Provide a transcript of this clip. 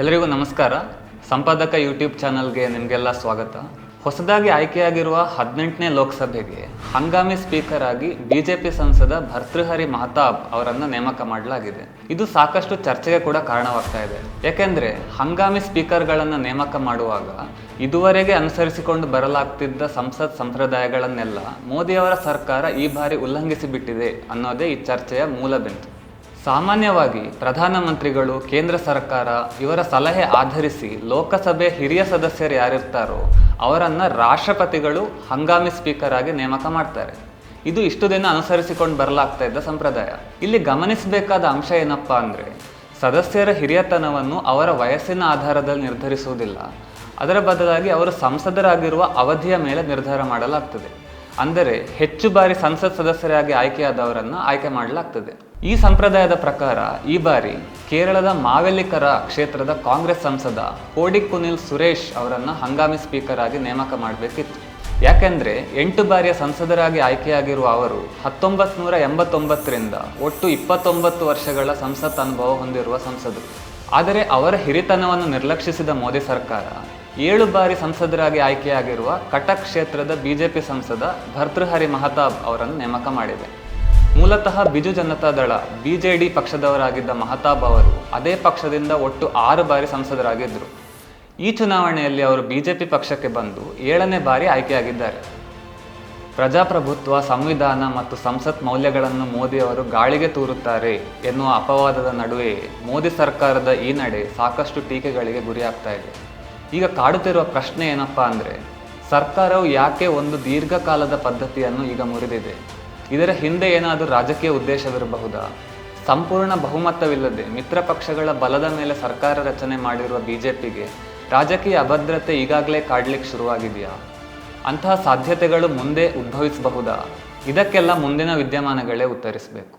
ಎಲ್ಲರಿಗೂ ನಮಸ್ಕಾರ. ಸಂಪಾದಕ ಯೂಟ್ಯೂಬ್ ಚಾನಲ್ಗೆ ನಿಮಗೆಲ್ಲ ಸ್ವಾಗತ. ಹೊಸದಾಗಿ ಆಯ್ಕೆಯಾಗಿರುವ ಹದಿನೆಂಟನೇ ಲೋಕಸಭೆಗೆ ಹಂಗಾಮಿ ಸ್ಪೀಕರ್ ಆಗಿ ಬಿಜೆಪಿ ಸಂಸದ ಭರ್ತೃಹರಿ ಮಹತಾಬ್ ಅವರನ್ನು ನೇಮಕ ಮಾಡಲಾಗಿದೆ. ಇದು ಸಾಕಷ್ಟು ಚರ್ಚೆಗೆ ಕೂಡ ಕಾರಣವಾಗ್ತಾ ಇದೆ. ಯಾಕೆಂದ್ರೆ ಹಂಗಾಮಿ ಸ್ಪೀಕರ್ಗಳನ್ನು ನೇಮಕ ಮಾಡುವಾಗ ಇದುವರೆಗೆ ಅನುಸರಿಸಿಕೊಂಡು ಬರಲಾಗ್ತಿದ್ದ ಸಂಸತ್ ಸಂಪ್ರದಾಯಗಳನ್ನೆಲ್ಲ ಮೋದಿಯವರ ಸರ್ಕಾರ ಈ ಬಾರಿ ಉಲ್ಲಂಘಿಸಿಬಿಟ್ಟಿದೆ ಅನ್ನೋದೇ ಈ ಚರ್ಚೆಯ ಮೂಲ ಬಿಂದು. ಸಾಮಾನ್ಯವಾಗಿ ಪ್ರಧಾನಮಂತ್ರಿಗಳು ಕೇಂದ್ರ ಸರ್ಕಾರ ಇವರ ಸಲಹೆ ಆಧರಿಸಿ ಲೋಕಸಭೆ ಹಿರಿಯ ಸದಸ್ಯರು ಯಾರಿರ್ತಾರೋ ಅವರನ್ನು ರಾಷ್ಟ್ರಪತಿಗಳು ಹಂಗಾಮಿ ಸ್ಪೀಕರ್ ಆಗಿ ನೇಮಕ ಮಾಡ್ತಾರೆ. ಇದು ಇಷ್ಟು ದಿನ ಅನುಸರಿಸಿಕೊಂಡು ಬರಲಾಗ್ತಾ ಇದ್ದ ಸಂಪ್ರದಾಯ. ಇಲ್ಲಿ ಗಮನಿಸಬೇಕಾದ ಅಂಶ ಏನಪ್ಪ ಅಂದರೆ, ಸದಸ್ಯರ ಹಿರಿಯತನವನ್ನು ಅವರ ವಯಸ್ಸಿನ ಆಧಾರದಲ್ಲಿ ನಿರ್ಧರಿಸುವುದಿಲ್ಲ. ಅದರ ಬದಲಾಗಿ ಅವರು ಸಂಸದರಾಗಿರುವ ಅವಧಿಯ ಮೇಲೆ ನಿರ್ಧಾರ ಮಾಡಲಾಗ್ತದೆ. ಅಂದರೆ ಹೆಚ್ಚು ಬಾರಿ ಸಂಸತ್ ಸದಸ್ಯರಾಗಿ ಆಯ್ಕೆಯಾದವರನ್ನು ಆಯ್ಕೆ ಮಾಡಲಾಗ್ತದೆ. ಈ ಸಂಪ್ರದಾಯದ ಪ್ರಕಾರ ಈ ಬಾರಿ ಕೇರಳದ ಮಾವೆಲ್ಲಿಕರ ಕ್ಷೇತ್ರದ ಕಾಂಗ್ರೆಸ್ ಸಂಸದ ಕೋಡಿ ಕುನಿಲ್ ಸುರೇಶ್ ಅವರನ್ನು ಹಂಗಾಮಿ ಸ್ಪೀಕರ್ ಆಗಿ ನೇಮಕ ಮಾಡಬೇಕಿತ್ತು. ಯಾಕೆಂದರೆ ಎಂಟು ಬಾರಿಯ ಸಂಸದರಾಗಿ ಆಯ್ಕೆಯಾಗಿರುವ ಅವರು ಹತ್ತೊಂಬತ್ತು ನೂರ ಎಂಬತ್ತೊಂಬತ್ತರಿಂದ ಒಟ್ಟು ಇಪ್ಪತ್ತೊಂಬತ್ತು ವರ್ಷಗಳ ಸಂಸತ್ ಅನುಭವ ಹೊಂದಿರುವ ಸಂಸದರು. ಆದರೆ ಅವರ ಹಿರಿತನವನ್ನು ನಿರ್ಲಕ್ಷಿಸಿದ ಮೋದಿ ಸರ್ಕಾರ ಏಳು ಬಾರಿ ಸಂಸದರಾಗಿ ಆಯ್ಕೆಯಾಗಿರುವ ಕಟಕ್ ಕ್ಷೇತ್ರದ ಬಿಜೆಪಿ ಸಂಸದ ಭರ್ತೃಹರಿ ಮಹತಾಬ್ ಅವರನ್ನು ನೇಮಕ ಮಾಡಿದೆ. ಮೂಲತಃ ಬಿಜು ಜನತಾ ದಳ, ಬಿಜೆಡಿ ಪಕ್ಷದವರಾಗಿದ್ದ ಮಹತಾಬ್ ಅವರು ಅದೇ ಪಕ್ಷದಿಂದ ಒಟ್ಟು ಆರು ಬಾರಿ ಸಂಸದರಾಗಿದ್ದರು. ಈ ಚುನಾವಣೆಯಲ್ಲಿ ಅವರು ಬಿಜೆಪಿ ಪಕ್ಷಕ್ಕೆ ಬಂದು ಏಳನೇ ಬಾರಿ ಆಯ್ಕೆಯಾಗಿದ್ದಾರೆ. ಪ್ರಜಾಪ್ರಭುತ್ವ, ಸಂವಿಧಾನ ಮತ್ತು ಸಂಸತ್ ಮೌಲ್ಯಗಳನ್ನು ಮೋದಿ ಅವರು ಗಾಳಿಗೆ ತೂರುತ್ತಾರೆ ಎನ್ನುವ ಅಪವಾದದ ನಡುವೆ ಮೋದಿ ಸರ್ಕಾರದ ಈ ನಡೆ ಸಾಕಷ್ಟು ಟೀಕೆಗಳಿಗೆ ಗುರಿಯಾಗ್ತಾ ಇದೆ. ಈಗ ಕಾಡುತ್ತಿರುವ ಪ್ರಶ್ನೆ ಏನಪ್ಪಾ ಅಂದರೆ, ಸರ್ಕಾರವು ಯಾಕೆ ಒಂದು ದೀರ್ಘಕಾಲದ ಪದ್ಧತಿಯನ್ನು ಈಗ ಮುರಿದಿದೆ? ಇದರ ಹಿಂದೆ ಏನಾದರೂ ರಾಜಕೀಯ ಉದ್ದೇಶವಿರಬಹುದಾ? ಸಂಪೂರ್ಣ ಬಹುಮತವಿಲ್ಲದೆ ಮಿತ್ರ ಪಕ್ಷಗಳ ಬಲದ ಮೇಲೆ ಸರ್ಕಾರ ರಚನೆ ಮಾಡಿರುವ ಬಿ ಜೆ ಪಿಗೆ ರಾಜಕೀಯ ಅಭದ್ರತೆ ಈಗಾಗಲೇ ಕಾಡ್ಲಿಕ್ಕೆ ಶುರುವಾಗಿದೆಯಾ? ಅಂತಹ ಸಾಧ್ಯತೆಗಳು ಮುಂದೆ ಉದ್ಭವಿಸಬಹುದಾ? ಇದಕ್ಕೆಲ್ಲ ಮುಂದಿನ ವಿದ್ಯಮಾನಗಳೇ ಉತ್ತರಿಸಬೇಕು.